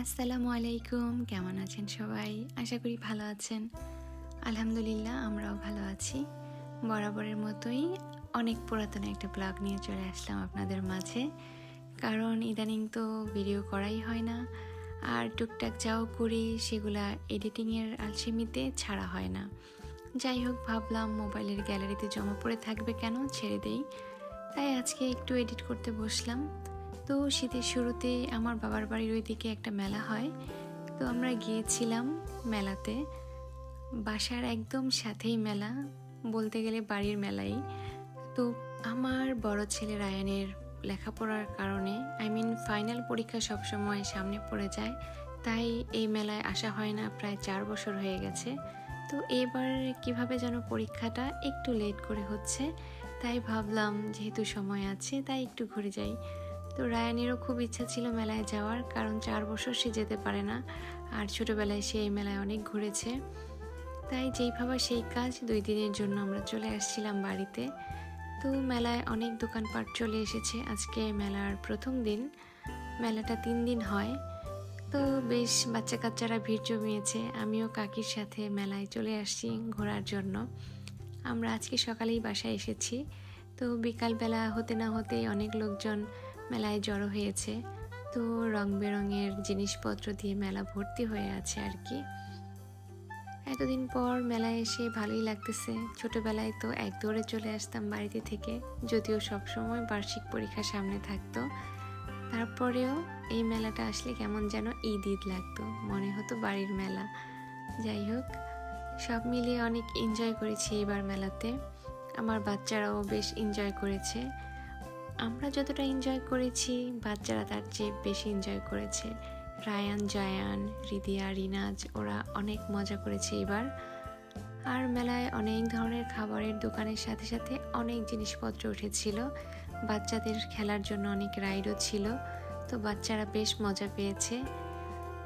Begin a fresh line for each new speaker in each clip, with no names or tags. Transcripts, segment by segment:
আসসালামু আলাইকুম, কেমন আছেন সবাই? আশা করি ভালো আছেন। আলহামদুলিল্লাহ, আমরাও ভালো আছি। বরাবরের মতোই অনেক পুরাতন একটা ব্লগ নিয়ে চলে আসলাম আপনাদের মাঝে। কারণ ইদানিং তো ভিডিও করাই হয় না। আর টুকটাক যাও করি, সেগুলা এডিটিংয়ের আলসেমিতে ছাড়া হয় না। যাই হোক, ভাবলাম মোবাইলের গ্যালারিতে জমা পড়ে থাকবে কেন? ছেড়ে দেই। তাই আজকে একটু এডিট করতে বসলাম। তো শীতের শুরুতে আমার বাবার বাড়ির ওইদিকে একটা মেলা হয়। তো আমরা গিয়েছিলাম মেলাতে। বাসার একদম সাথেই মেলা, বলতে গেলে বাড়ির মেলাই। তো আমার বড় ছেলে রায়ানের লেখাপড়ার কারণে আই মিন ফাইনাল পরীক্ষা সবসময় সামনে পড়ে যায়, তাই এই মেলায় আসা হয় না, প্রায় চার বছর হয়ে গেছে। তো এবার কীভাবে যেন পরীক্ষাটা একটু লেট করে হচ্ছে, তাই ভাবলাম যেহেতু সময় আছে, তাই একটু ঘুরে যাই। তো রায়ানেরও খুব ইচ্ছা ছিল মেলায় যাওয়ার, কারণ চার বছর সে যেতে পারে না। আর ছোটোবেলায় সে এই মেলায় অনেক ঘুরেছে। তাই যেই ভাবা সেই কাজ দুই দিনের জন্য আমরা চলে আসছিলাম বাড়িতে। তো মেলায় অনেক দোকানপাট চলে এসেছে। আজকে মেলার প্রথম দিন। মেলাটা তিন দিন হয়। তো বেশ বাচ্চা কাচ্চারা ভিড় জমিয়েছে। আমিও কাকির সাথে মেলায় চলে আসছি ঘোরার জন্য। আমরা আজকে সকালেই বাসায় এসেছি। তো বিকালবেলা হতে না হতেই অনেক লোকজন মেলায় জড়ো হয়েছে। তো রং বেরঙের জিনিসপত্র দিয়ে মেলা ভর্তি হয়ে আছে আর কি। এতদিন পর মেলায় এসে ভালোই লাগতেছে। ছোটবেলায় তো এক দৌড়ে চলে আসতাম বাড়িতে থেকে, যদিও সবসময় বার্ষিক পরীক্ষা সামনে থাকতো। তারপরেও এই মেলাটা আসলে কেমন যেন ঈদ ঈদ লাগতো, মনে হতো বাড়ির মেলা। যাই হোক, সব মিলিয়ে অনেক এনজয় করেছি এবার মেলাতে। আমার বাচ্চারাও বেশ এনজয় করেছে। আমরা যতটা এনজয় করেছি, বাচ্চারা তার চেয়ে বেশি এনজয় করেছে। রায়ান, জায়ান, রিদিয়া, রিনাজ, ওরা অনেক মজা করেছে এবার। আর মেলায় অনেক ধরনের খাবারের দোকানের সাথে সাথে অনেক জিনিসপত্র উঠেছিল। বাচ্চাদের খেলার জন্য অনেক রাইডও ছিল, তো বাচ্চারা বেশ মজা পেয়েছে।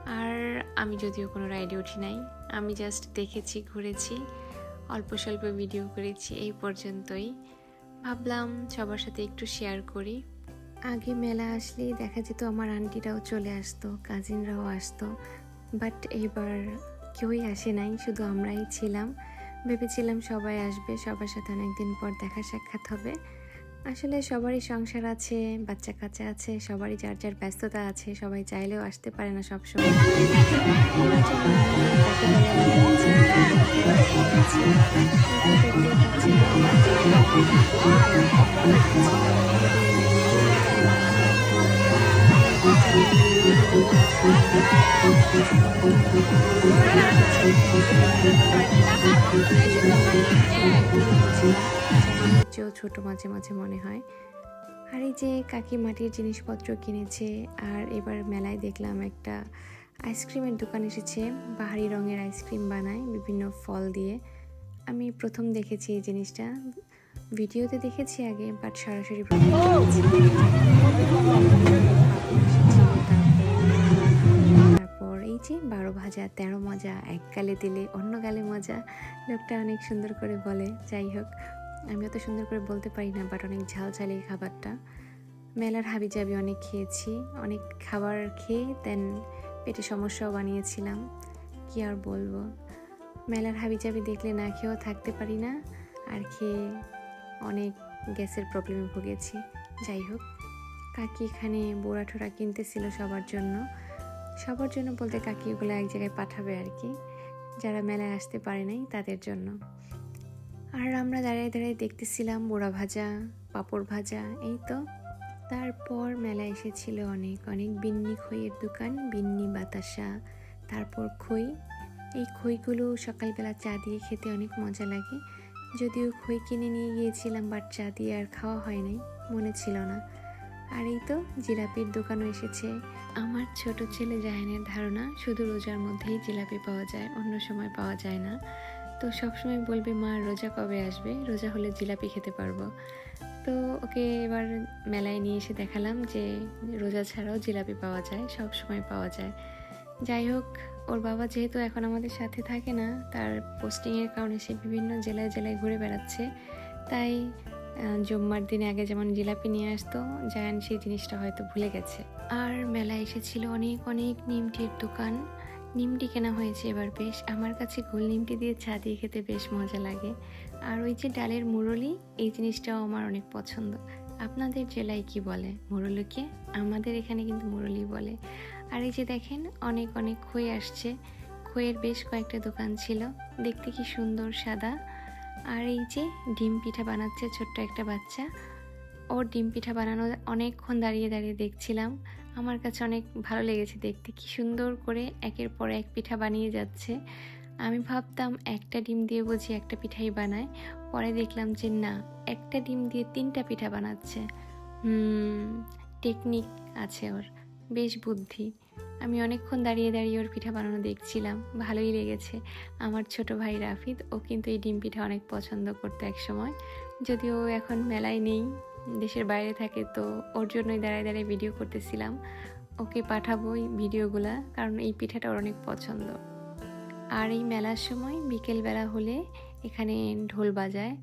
আর আমি যদিও কোনো রাইডে উঠি নাই, আমি জাস্ট দেখেছি, ঘুরেছি অল্প স্বল্প ভিডিও করেছি, এই পর্যন্তই। ভাবলাম সবার সাথে একটু শেয়ার করি। আগে মেলা আসলেই দেখা যেত আমার আন্টিরাও চলে আসতো কাজিনরাও আসতো বাট এবার কেউই আসে নাই, শুধু আমরাই ছিলাম। ভেবেছিলাম সবাই আসবে, সবার সাথে অনেকদিন পর দেখা সাক্ষাৎ হবে। আসলে সবারই সংসার আছে, বাচ্চা কাচ্চা আছে, সবারই যার যার ব্যস্ততা আছে, সবাই চাইলেও আসতে পারে না সবসময়। ছোট মাঝে মাঝে মনে হয়। আর এই যে কাকি মাটির জিনিসপত্র কিনেছে, আর এবার মেলায় দেখলাম একটা আইসক্রিমের দোকান এসেছে, বাহারি রঙের আইসক্রিম বানায় বিভিন্ন ফল দিয়ে। আমি প্রথম দেখেছি এই জিনিসটা। ভিডিওতে দেখেছি আগে বাট সরাসরি মজা, এক গালে দিলে অন্য গালে মজা। লোকটা অনেক সুন্দর করে বলে, যাই হোক, আমি অত সুন্দর করে বলতে পারি না বাট অনেক ঝাল ঝাল খাবারটা। মেলার হাবি জাবি অনেক খেয়েছি, অনেক খাবার খেয়ে দেন পেটে সমস্যাও বানিয়েছিলাম। কি আর বলব? মেলার হাবি জাবি দেখলে না খেয়েও থাকতে পারি না, আর খেয়ে অনেক গ্যাসের প্রবলেমে ভুগেছি। যাই হোক, কাকি এখানে বোড়া ঠোড়া কিনতেছিল সবার জন্য। সবার জন্য বলতে কাকি ওগুলো এক জায়গায় পাঠাবে আর কি। যারা মেলায় আসতে পারে নাই তাদের জন্য। আর আমরা দাঁড়িয়ে দাঁড়িয়ে দেখতেছিলাম বোড়া ভাজা, পাঁপড় ভাজা, এই তো। তারপর মেলা এসেছিল অনেক অনেক বিন্নি খইয়ের দোকান, বিন্নি বাতাসা, তারপর খই। এই খইগুলো সকালবেলা চা দিয়ে খেতে অনেক মজা লাগে। যদিও খই কিনে নিয়ে গিয়েছিলাম, বাট চা দিয়ে আর খাওয়া হয় নাই, মনে ছিল না। আর এই তো জিলাপির দোকানও এসেছে। আমার ছোট ছেলে জাহানের ধারণা, শুধু রোজার মধ্যেই জিলাপি পাওয়া যায়, অন্য সময় পাওয়া যায় না। তো সবসময় বলবে, মা, রোজা কবে আসবে? রোজা হলে জিলাপি খেতে পারব। তো ওকে এবার মেলায় নিয়ে এসে দেখালাম যে রোজা ছাড়াও জিলাপি পাওয়া যায়, সব সময় পাওয়া যায়। যাই হোক, ওর বাবা যেহেতু এখন আমাদের সাথে থাকে না, তার পোস্টিংয়ের কারণে সে বিভিন্ন জেলায় জেলায় ঘুরে বেড়াচ্ছে। তাই জুম্মার দিনে আগে যেমন জিলাপি নিয়ে আসতো, জায়ান সেই জিনিসটা হয়তো ভুলে গেছে। আর মেলায় এসেছিল অনেক অনেক নিমটির দোকান। নিমটি কেনা হয়েছে এবার বেশ। আমার কাছে গোল নিমটি দিয়ে চা দিয়ে খেতে বেশ মজা লাগে। আর ওই যে ডালের মুরলি, এই জিনিসটাও আমার অনেক পছন্দ। আপনাদের জেলায় কি বলে? মুরলিকে? আমাদের এখানে কিন্তু মুরলি বলে। আর এই যে দেখেন, অনেক অনেক খই আসছে। খইয়ের বেশ কয়েকটা দোকান ছিল। দেখতে কি সুন্দর সাদা। আর এই যে ডিম পিঠা বানাচ্ছে ছোট্ট একটা বাচ্চা। ওর ডিম পিঠা বানানো অনেকক্ষণ দাঁড়িয়ে দাঁড়িয়ে দেখছিলাম। আমার কাছে অনেক ভালো লেগেছে দেখতে। কি সুন্দর করে একের পর এক পিঠা বানিয়ে যাচ্ছে। আমি ভাবতাম একটা ডিম দিয়ে বুঝি একটা পিঠাই বানায়। পরে দেখলাম যে না, একটা ডিম দিয়ে তিনটা পিঠা বানাচ্ছে। হুম টেকনিক আছে ওর। বেশ বুদ্ধি। আমি অনেকক্ষণ দাঁড়িয়ে দাঁড়িয়ে ওর পিঠা বানানো দেখছিলাম। ভালোই লেগেছে। আমার ছোট ভাই রাফিদ ও কিন্তু এই ডিম পিঠা অনেক পছন্দ করতো এক সময় যদিও এখন মেলায় নেই, দেশের বাইরে থাকে, তো ওর জন্যই দাঁড়ায় দাঁড়িয়ে ভিডিও করতেছিলাম। ওকে পাঠাবো এই ভিডিওগুলা, কারণ এই পিঠাটা ওর অনেক পছন্দ। আর এই মেলার সময় বিকেলবেলা হলে এখানে ঢোল বাজায়।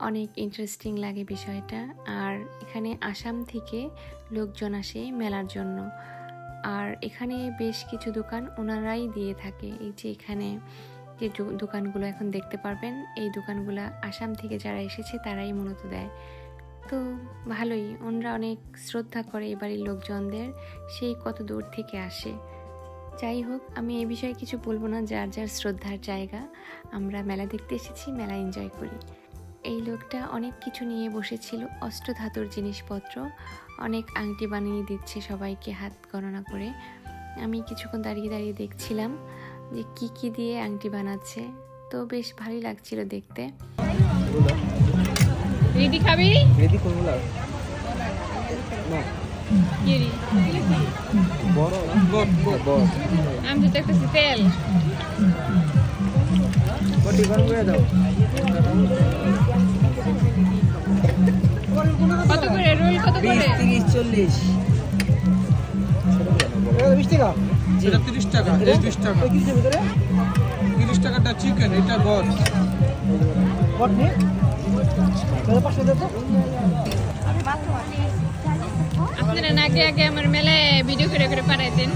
অনেক ইন্টারেস্টিং লাগে বিষয়টা। আর এখানে আসাম থেকে লোকজন আসে মেলার জন্য। আর এখানে বেশ কিছু দোকান ওনারাই দিয়ে থাকে। এই যে এখানে যে দোকানগুলো এখন দেখতে পারবেন, এই দোকানগুলো আসাম থেকে যারা এসেছে তারাই মূলত দেয়। তো ভালোই, ওনারা অনেক শ্রদ্ধা করে এই বাড়ির লোকজনদের, সেই কত দূর থেকে আসে। যাই হোক, আমি এই বিষয়ে কিছু বলব না, যার যার শ্রদ্ধার জায়গা। আমরা মেলা দেখতে এসেছি, মেলা এনজয় করি। এই লোকটা অনেক কিছু নিয়ে বসেছিল অষ্টধাতুর জিনিসপত্র অনেক আংটি বানিয়ে দিচ্ছে সবাইকে হাত গণনা করে। আমি কিছুক্ষণ দাঁড়িয়ে দাঁড়িয়ে দেখছিলাম যে কি কি দিয়ে আংটি বানাচ্ছে। তো বেশ ভালোই লাগছিল দেখতে।
রেডি খাবি?
রেডি করব না।
আমি তো দেখতেছি তেল।
দাও?
কত করে? রোল কত করে?
তিরিশ টাকা?
এটা তিরিশ টাকা
ভিতরে?
তিরিশ টাকাটা চিকেন এটা
পাঁচশো দেবো
আপনারা আগে আগে আমার মেলায় ভিডিও করে করে পাঠাইতেন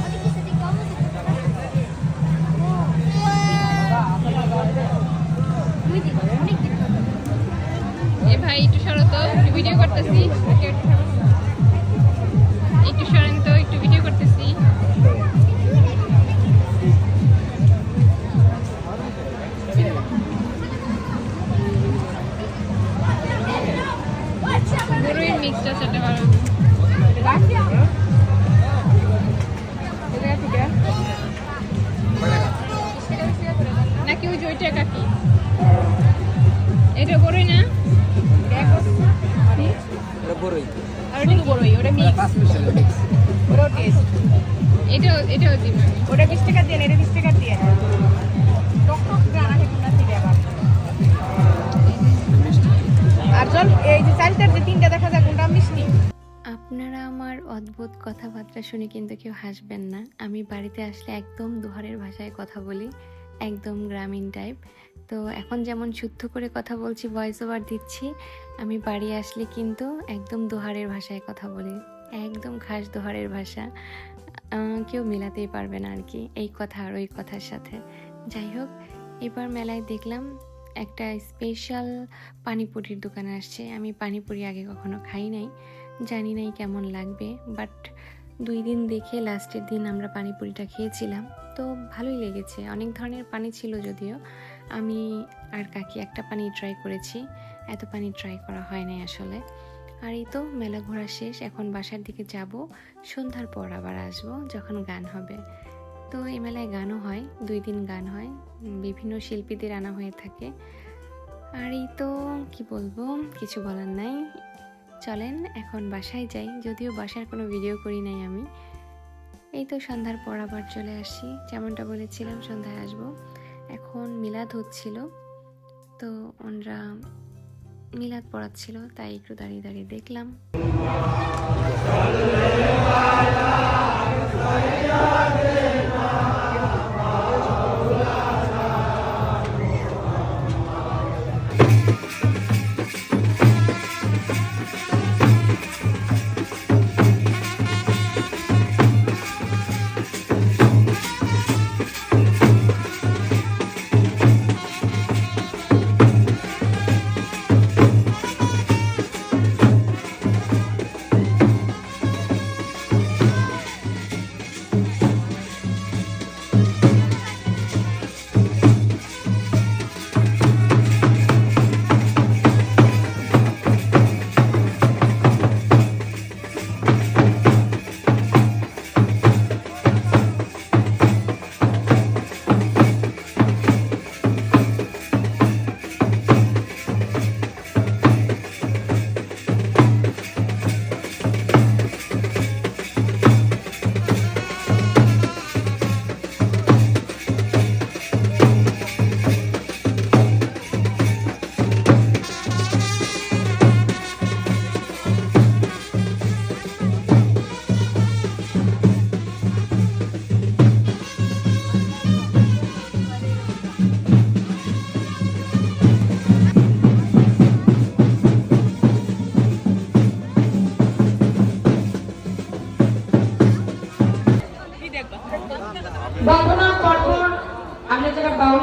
এ ভাই একটু সরো তো একটু ভিডিও করতেছি। একটু সরেন তো একটু ভিডিও করতেছি। ওটা কি গরুই ওটা মিক্স
পাঁচ মিশালে মিক্স
ওটাও টেস্ট
এটাও এটাও দিবেন
ওটা বিশ টাকা দিয়ে এটা বিশ টাকা দিয়ে টক টক গানা হেকুনা দিলে আবার। আর জল এই যে চারিটার যে তিনটা দেখা যায় কোনটা মিষ্টি?
আপনারা আমার অদ্ভুত কথাবার্তা শুনে কিন্তু কেউ হাসবেন না। আমি বাড়িতে আসলে একদম দুহারের ভাষায় কথা বলি একদম গ্রামীণ টাইপ তো এখন যেমন শুদ্ধ করে কথা বলছি ভয়েস ওভার দিচ্ছি, আমি বাড়ি আসলে কিন্তু একদম দোহারের ভাষায় কথা বলি। একদম খাস দোহারের ভাষা। কেউ মেলাতেই পারবে না আর কি এই কথা আর ওই কথার সাথে। যাই হোক, এবার মেলায় দেখলাম একটা স্পেশাল পানিপুরির দোকান আসছে। আমি পানিপুরি আগে কখনো খাই নাই, জানি নাই কেমন লাগবে বাট দুই দিন দেখে লাস্টের দিন আমরা পানিপুরিটা খেয়েছিলাম। তো ভালোই লেগেছে, অনেক ধরনের পানি ছিল যদিও আমি আর কাকি একটা পানি ট্রাই করেছি। এত পানি ট্রাই করা হয় নাই আসলে। আর এই তো মেলা ঘোরা শেষ, এখন বাসার দিকে যাব। সন্ধ্যার পর আবার আসব যখন গান হবে। তো এই মেলায় গানও হয়, দুই দিন গান হয়, বিভিন্ন শিল্পীদের আনা হয়ে থাকে। আর এই তো কি বলব, কিছু বলার নাই। চলেন এখন বাসায় যাই, যদিও বাসার কোনো ভিডিও করি নাই আমি। এই তো সন্ধ্যার পর আবার চলে আসি। যেমনটা বলেছিলাম, সন্ধ্যায় আসব। এখন মিলাদ হচ্ছিল তো ওনারা মিলাদ পড়াচ্ছিল তাই একটু দাঁড়িয়ে দাঁড়িয়ে দেখলাম।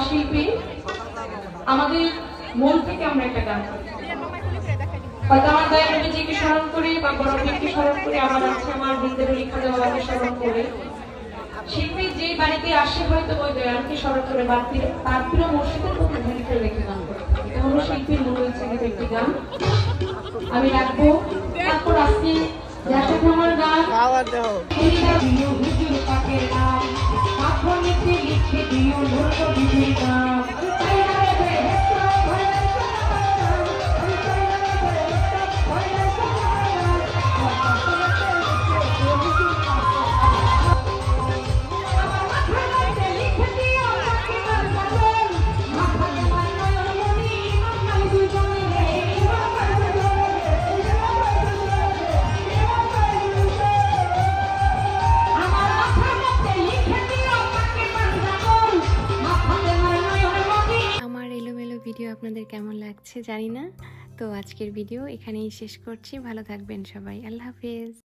শিল্পী আমাদের মন থেকে আমরা একটা গান হয়তো আমার দয়ানবীজিকে স্মরণ করি বা বড় ব্যক্তি স্মরণ করি আমার আছে আমার বৃন্দের লিখা দেওয়াকে স্মরণ করে। শিল্পী যে বাড়িতে আসে হয়তো ওই দয়ালকে স্মরণ করে বা তি- তার প্রিয় মসজিদের প্রতি ধ্যান করে রেখে গান করে। এটা হলো শিল্পীর মূল ইচ্ছাকৃত একটি গান। আমি রাখব। তারপর আজকে যার সাথে আমার গান। মাখনিতে লিখে দিও দুর্গ বিধির
লাগছে জানি না। তো আজকের ভিডিও এখানেই শেষ করছি। ভালো থাকবেন সবাই। আল্লাহ হাফেজ।